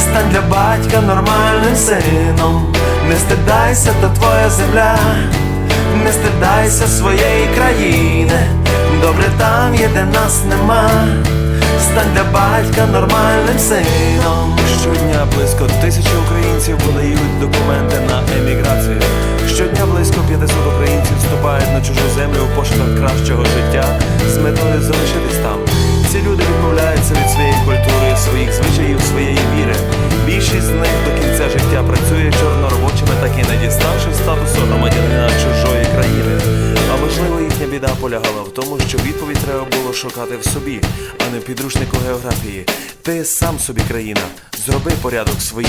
Стань для батька нормальним сином. Не стидайся, то твоя земля, не стидайся своєї країни. Добре там є, де нас нема. Стань для батька нормальним сином. Щодня близько тисячі українців подають документи на еміграцію. Щодня близько 500 українців вступають на чужу землю в пошуках кращого життя з метою залишитись кінця життя працює чорноробочими, так і не діставши статусу громадянина чужої країни. А можливо, їхня біда полягала в тому, що відповідь треба було шукати в собі, а не в підручнику географії. Ти сам собі країна, зроби порядок своїй.